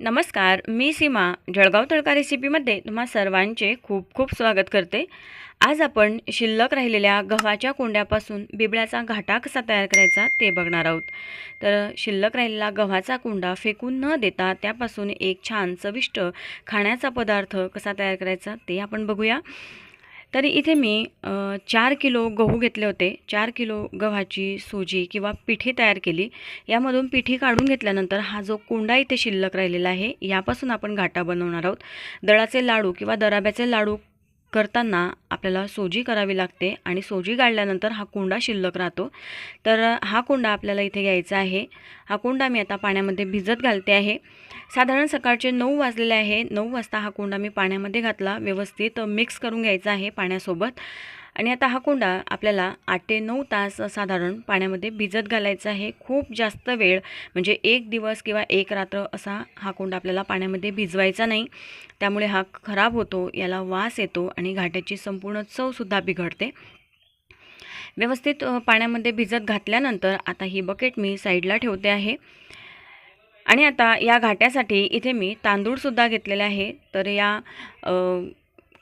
नमस्कार मी सीमा जळगाव तळका रेसिपीमध्ये तुम्हा सर्वांचे खूप खूप स्वागत करते. आज आपण शिल्लक राहिलेल्या गव्हाच्या कोंड्यापासून बिबळ्याचा घाटा कसा तयार करायचा ते बघणार आहोत. तर शिल्लक राहिलेला गव्हाचा कोंडा फेकून न देता त्यापासून एक छान चविष्ट खाण्याचा पदार्थ कसा तयार करायचा ते आपण बघूया. तरी इथे मी चार किलो गहू घेतले होते. चार किलो गव्हाची सुजी किंवा पिठी तयार केली. यामधून पिठी काढून घेतल्यानंतर हा जो कोंडा इथे शिल्लक राहिलेला आहे यापासून आपण घाटा बनवणार आहोत. दळाचे लाडू किंवा दराब्याचे लाडू करताना आपल्याला सोजी करावी लागते आणि सोजी गाळल्यानंतर हा कोंडा शिल्लक राहतो. तर हा कोंडा आपल्याला इथे घ्यायचा आहे. हा कोंडा मी आता पाण्यामध्ये भिजत घालते आहे. साधारण सकाळचे नऊ वाजलेले आहे. नऊ वाजता हा कोंडा मी पाण्यामध्ये घातला. व्यवस्थित मिक्स करून घ्यायचा आहे पाण्यासोबत. आणि आता हा कोंडा आपल्याला आठ ते नऊ तास साधारण पाण्यामध्ये भिजत घालायचा आहे. खूप जास्त वेळ म्हणजे एक दिवस किंवा एक रात्र असा हा कोंडा आपल्याला पाण्यामध्ये भिजवायचा नाही. त्यामुळे हा खराब होतो याला वास येतो आणि घाट्याची संपूर्ण चवसुद्धा बिघडते. व्यवस्थित पाण्यामध्ये भिजत घातल्यानंतर आता ही बकेट मी साईडला ठेवते आहे. आणि आता या घाट्यासाठी इथे मी तांदूळसुद्धा घेतलेले आहे. तर या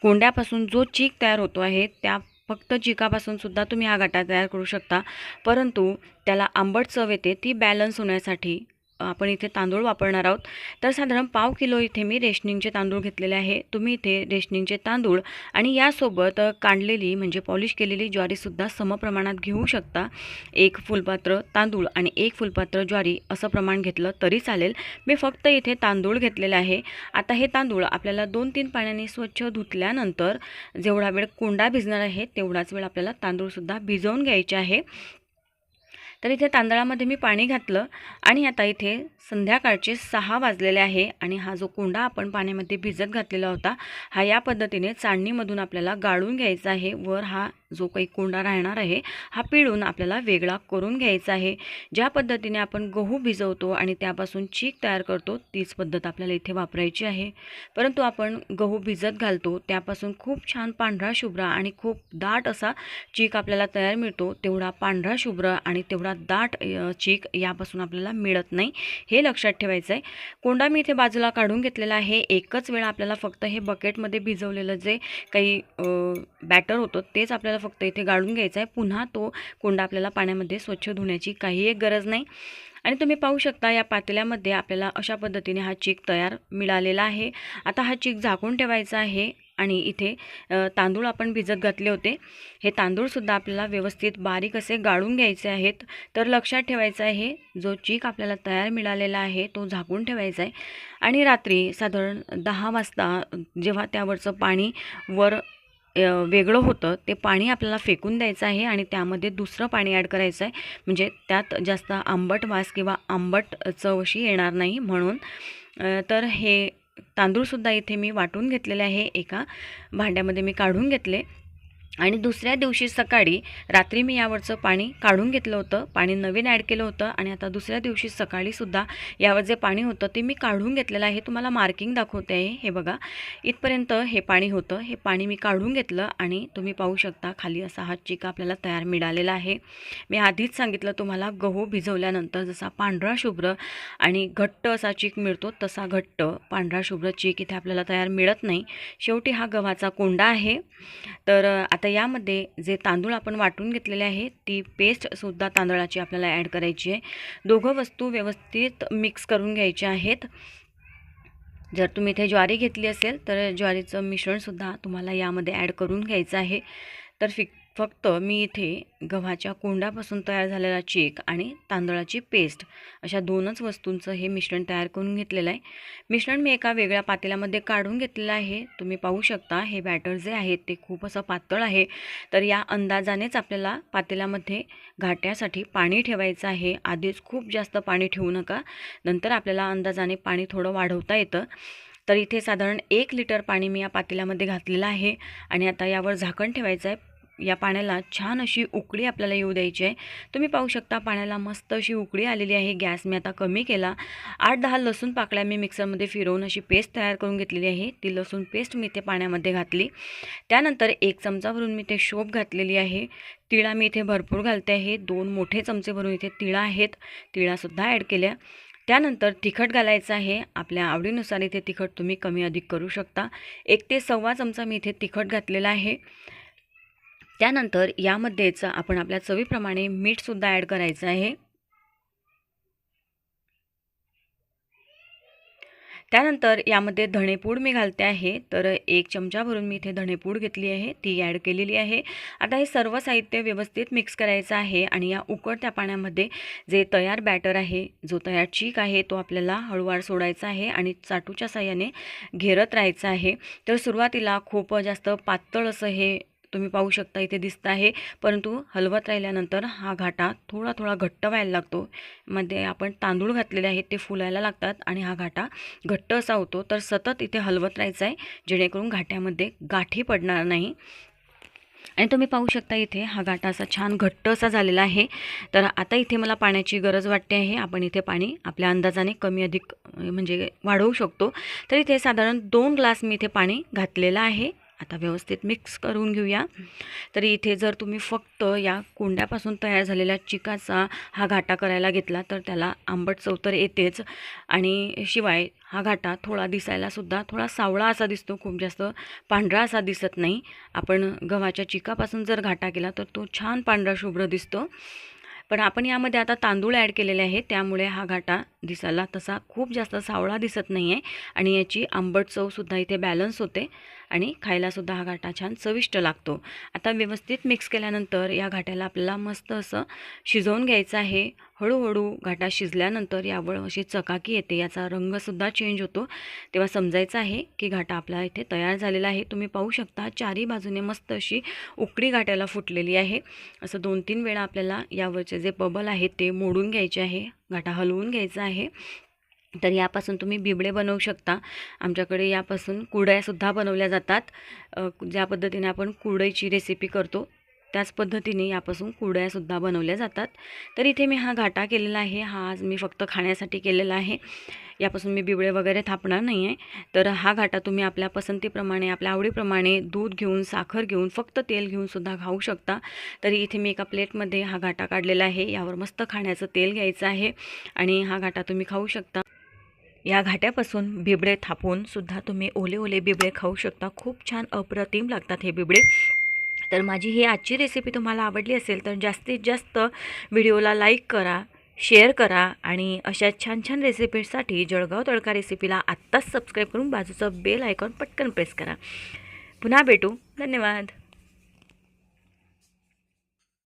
कोंड्यापासून जो चीक तयार होतो आहे त्या फक्त चिकापासून सुद्धा तुम्ही हा गटा तयार करू शकता. परंतु त्याला आंबट चव येते ती बॅलन्स होण्यासाठी आपण इथे तांदूळ वापरणार आहोत. तर साधारण पाव किलो इथे मी रेशनिंगचे तांदूळ घेतलेले आहे. तुम्ही इथे रेशनिंगचे तांदूळ आणि यासोबत काढलेली म्हणजे पॉलिश केलेली ज्वारीसुद्धा समप्रमाणात घेऊ शकता. एक फुलपात्र तांदूळ आणि एक फुलपात्र ज्वारी असं प्रमाण घेतलं तरी चालेल. मी फक्त इथे तांदूळ घेतलेले आहे. आता हे तांदूळ आपल्याला दोन तीन पाण्याने स्वच्छ धुतल्यानंतर जेवढा वेळ कोंडा भिजणार आहे तेवढाच वेळ आपल्याला तांदूळसुद्धा भिजवून घ्यायचे आहे. तर इथे तांदळामध्ये मी पाणी घातलं आणि आता इथे संध्याकाळचे सहा वाजलेले आहे आणि हा जो कोंडा आपण पाण्यामध्ये भिजत घातलेला होता हा या पद्धतीने चाळणीमधून आपल्याला गाळून घ्यायचा आहे. वर हा जो काही कोंडा राहणार आहे हा पिळून आपल्याला वेगळा करून घ्यायचा आहे. ज्या पद्धतीने आपण गहू भिजवतो आणि त्यापासून चीक तयार करतो तीच पद्धत आपल्याला इथे वापरायची आहे. परंतु आपण गहू भिजत घालतो त्यापासून खूप छान पांढरा शुभ्र आणि खूप दाट असा चीक आपल्याला तयार मिळतो तेवढा पांढरा शुभ्र आणि तेवढा दाट चीक यापासून आपल्याला मिळत नाही हे लक्षात ठेवायचं आहे कोंडा मी इथे बाजूला काढून घेतलेला आहे. एकच वेळा आपल्याला फक्त हे बकेटमध्ये भिजवलेलं जे काही बॅटर होतं तेच आपल्याला फक्त इथे गाळून घ्यायचा आहे. पुन्हा तो कोंडा आपल्याला पाण्यामध्ये स्वच्छ धुण्याची काही एक गरज नाही. आणि तुम्ही पाहू शकता या पातेल्यामध्ये आपल्याला अशा पद्धतीने हा चीक तयार मिळालेला आहे. आता हा चीक झाकून ठेवायचा आहे आणि इथे तांदूळ आपण भिजत घातले होते. हे तांदूळसुद्धा आपल्याला व्यवस्थित बारीक असे गाळून घ्यायचे आहेत. तर लक्षात ठेवायचं आहे जो चीक आपल्याला तयार मिळालेला आहे तो झाकून ठेवायचा आहे. आणि रात्री साधारण दहा वाजता जेव्हा त्यावरचं पाणी वर वेगळं होतं. ते पाणी आपल्याला फेकून द्यायचं आहे आणि त्यामध्ये दुसरं पाणी ॲड करायचं आहे म्हणजे त्यात जास्त आंबट वास किंवा आंबट चव अशी येणार नाही म्हणून. तर हे तांदूळसुद्धा इथे मी वाटून घेतलेले आहे एका भांड्यामध्ये मी काढून घेतले. आणि दुसऱ्या दिवशी सकाळी रात्री मी यावरचं पाणी काढून घेतलं होतं पाणी नवीन ॲड केलं होतं आणि आता दुसऱ्या दिवशी सकाळीसुद्धा यावर जे पाणी होतं ते मी काढून घेतलेलं आहे. तुम्हाला मार्किंग दाखवते आहे हे बघा. इथपर्यंत हे पाणी होतं हे पाणी मी काढून घेतलं आणि तुम्ही पाहू शकता खाली असा हा चिका आपल्याला तयार मिळालेला आहे. मी आधीच सांगितलं तुम्हाला गहू भिजवल्यानंतर जसा पांढरा शुभ्र आणि घट्ट असा चीक मिळतो तसा घट्ट पांढरा शुभ्र चीक इथे आपल्याला तयार मिळत नाही. शेवटी हा गव्हाचा कोंडा आहे. तर आता आता यामध्ये जे तांदूळ आपण वाटून घेतलेले आहे ती पेस्टसुद्धा तांदळाची आपल्याला ॲड करायची आहे. दोघं वस्तू व्यवस्थित मिक्स करून घ्यायच्या आहेत. जर तुम्ही इथे ज्वारी घेतली असेल तर ज्वारीचं मिश्रणसुद्धा तुम्हाला यामध्ये ॲड करून घ्यायचं आहे. तर फिक फक्त मी इथे गव्हाच्या कोंडापासून तयार झालेला चेक आणि तांदळाची पेस्ट अशा दोनच वस्तूंचं हे मिश्रण तयार करून घेतलेलं आहे. मिश्रण मी एका वेगळ्या पातेल्यामध्ये काढून घेतलेलं आहे. तुम्ही पाहू शकता हे बॅटर जे आहे ते खूप असं पातळ आहे. तर या अंदाजानेच आपल्याला पातेल्यामध्ये घाट्यासाठी पाणी ठेवायचं आहे. आधीच खूप जास्त पाणी ठेवू नका. नंतर आपल्याला अंदाजाने पाणी थोडं वाढवता येतं. तर इथे साधारण एक लिटर पाणी मी या पातेल्यामध्ये घातलेलं आहे. आणि आता यावर झाकण ठेवायचं आहे. या पाण्याला छान अशी उकळी आपल्याला येऊ द्यायची आहे. तुम्ही पाहू शकता पाण्याला मस्त अशी उकळी आलेली आहे. गॅस मी आता कमी केला. आठ दहा लसूण पाकळ्या मी मिक्सरमध्ये फिरवून अशी पेस्ट तयार करून घेतलेली आहे. ती लसूण पेस्ट मी इथे पाण्यामध्ये घातली. त्यानंतर एक चमचा भरून मी ते शोप घातलेली आहे. तिळा मी इथे भरपूर घालते आहे. दोन मोठे चमचे भरून इथे तिळा आहेत. तिळासुद्धा ॲड केल्या. त्यानंतर तिखट घालायचं आहे. आपल्या आवडीनुसार इथे तिखट तुम्ही कमी अधिक करू शकता. एक ते सव्वा चमचा मी इथे तिखट घातलेला आहे. त्यानंतर यामध्येच आपण आपल्या चवीप्रमाणे मीठसुद्धा ॲड करायचं आहे. त्यानंतर यामध्ये धणेपूड मी घालते आहे. तर एक चमचा भरून मी इथे धणेपूड घेतली आहे. ती ॲड केलेली आहे. आता हे सर्व साहित्य व्यवस्थित मिक्स करायचं आहे आणि या उकळत्या पाण्यामध्ये जे तयार बॅटर आहे जो तयार चीक आहे तो आपल्याला हळूवार सोडायचा आहे आणि चाटूच्या साह्याने घेरत राहायचं आहे. तर सुरुवातीला खूप जास्त पातळ असं हे तुम्ही पाहू शकता इथे दिसत आहे. परंतु हलवत राहिल्यानंतर हा घाटा थोडा थोडा घट्ट व्हायला लागतो. मध्ये आपण तांदूळ घातलेले आहेत ते फुलायला लागतात आणि हा घाटा घट्ट असा होतो. तर सतत इथे हलवत राहायचं आहे जेणेकरून घाट्यामध्ये गाठी पडणार नाही. आणि तुम्ही पाहू शकता इथे हा गाठा असा छान घट्ट असा झालेला आहे. तर आता इथे मला पाण्याची गरज वाटते आहे. आपण इथे पाणी आपल्या अंदाजाने कमी अधिक म्हणजे वाढवू शकतो. तर इथे साधारण दोन ग्लास मी इथे पाणी घातलेलं आहे. आता व्यवस्थित मिक्स करून घेऊया. तरी इथे जर तुम्ही फक्त या कोंड्यापासून तयार झालेल्या चिकाचा हा घाटा करायला घेतला तर त्याला आंबट चव तर येतेच. आणि शिवाय हा घाटा थोडा दिसायलासुद्धा थोडा सावळा असा दिसतो खूप जास्त पांढरा असा दिसत नाही. आपण गव्हाच्या चिकापासून जर घाटा केला तर तो छान पांढरा शुभ्र दिसतो. पण आपण यामध्ये आता तांदूळ ॲड केलेले आहे त्यामुळे हा घाटा दिसायला तसा खूप जास्त सावळा दिसत नाही आहे आणि याची आंबट चवसुद्धा इथे बॅलन्स होते. आणि खायलासुद्धा हा घाटा छान चविष्ट लागतो. आता व्यवस्थित मिक्स केल्यानंतर या घाट्याला आपल्याला मस्त असं शिजवून घ्यायचं आहे. हळूहळू घाटा शिजल्यानंतर यावर अशी चकाकी येते. याचा रंगसुद्धा चेंज होतो. तेव्हा समजायचं आहे की घाटा आपला इथे तयार झालेला आहे. तुम्ही पाहू शकता चारी बाजूने मस्त अशी उकडी घाट्याला फुटलेली आहे. असं दोन तीन वेळा आपल्याला यावरचे जे बबल आहेत ते मोडून घ्यायचे आहे. घाटा हलवून घ्यायचा आहे. तर यापासून तुम्ही बिबडे बनवू शकता. आमच्याकडे यापासून कुडयासुद्धा बनवल्या जातात. ज्या पद्धतीने आपण कुरडईची रेसिपी करतो त्याच पद्धतीने यापासून कुड्यासुद्धा बनवल्या जातात. तर इथे मी हा घाटा केलेला आहे. हा आज मी फक्त खाण्यासाठी केलेला आहे. यापासून मी बिबळे वगैरे थापणार नाही आहे तर हा घाटा तुम्ही आपल्या पसंतीप्रमाणे आपल्या आवडीप्रमाणे दूध घेऊन साखर घेऊन फक्त तेल घेऊन सुद्धा खाऊ शकता. तरी इथे मी एका प्लेटमध्ये हा घाटा काढलेला आहे. यावर मस्त खाण्याचं तेल घ्यायचं आहे आणि हा घाटा तुम्ही खाऊ शकता. या घाट्यापासून बिबडे थापून सुद्धा तुम्ही ओले ओले बिबडे खाऊ शकता. खूप छान अप्रतिम लागतात हे बिबडे. तर माझी ही आजची रेसिपी तुम्हाला आवडली असेल तर जास्तीत जास्त व्हिडिओला लाईक करा शेअर करा आणि अशा छान छान रेसिपीसाठी जळगाव तडका रेसिपीला आत्ताच सबस्क्राईब करून बाजूचं बेल आयकॉन पटकन प्रेस करा. पुन्हा भेटू. धन्यवाद.